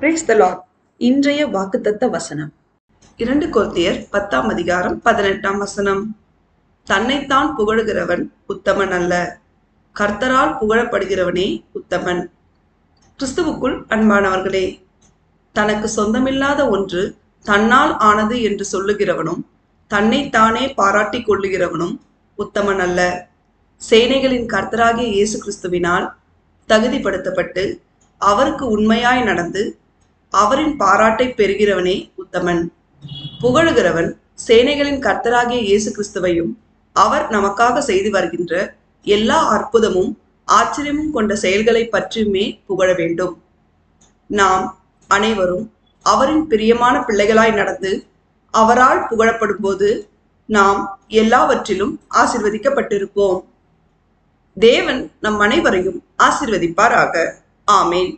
Brace த Lord இன்றைய வாக்குத்தத்த வசனம். இரண்டு கோத்தியர் பத்தாம் அதிகாரம் பதினெட்டாம் வசனம். தன்னைத்தான் புகழுகிறவன் உத்தமன் அல்ல. கர்த்தரால் புகழப்படுகிறவனே உத்தமன். கிறிஸ்துவுக்குள் அன்பானவர்களே தனக்கு சொந்தமில்லாத ஒன்று தன்னால் ஆனது என்று சொல்லுகிறவனும் தன்னைத்தானே பாராட்டிக் கொள்ளுகிறவனும் உத்தமன் அல்ல. சேனைகளின் கர்த்தராகிய இயேசு கிறிஸ்துவினால் தகுதிப்படுத்தப்பட்டு அவருக்கு உண்மையாய் நடந்து அவரின் பாராட்டை பெறுகிறவனே உத்தமன். புகழுகிறவன் சேனைகளின் கர்த்தராகிய இயேசு கிறிஸ்துவையும் அவர் நமக்காக செய்து வருகின்ற எல்லா அற்புதமும் ஆச்சரியமும் கொண்ட செயல்களை பற்றியுமே புகழ வேண்டும். நாம் அனைவரும் அவரின் பிரியமான பிள்ளைகளாய் நடந்து அவரால் புகழப்படும் போது நாம் எல்லாவற்றிலும் ஆசிர்வதிக்கப்பட்டிருப்போம். தேவன் நம் அனைவரையும் ஆசிர்வதிப்பாராக. ஆமேன்.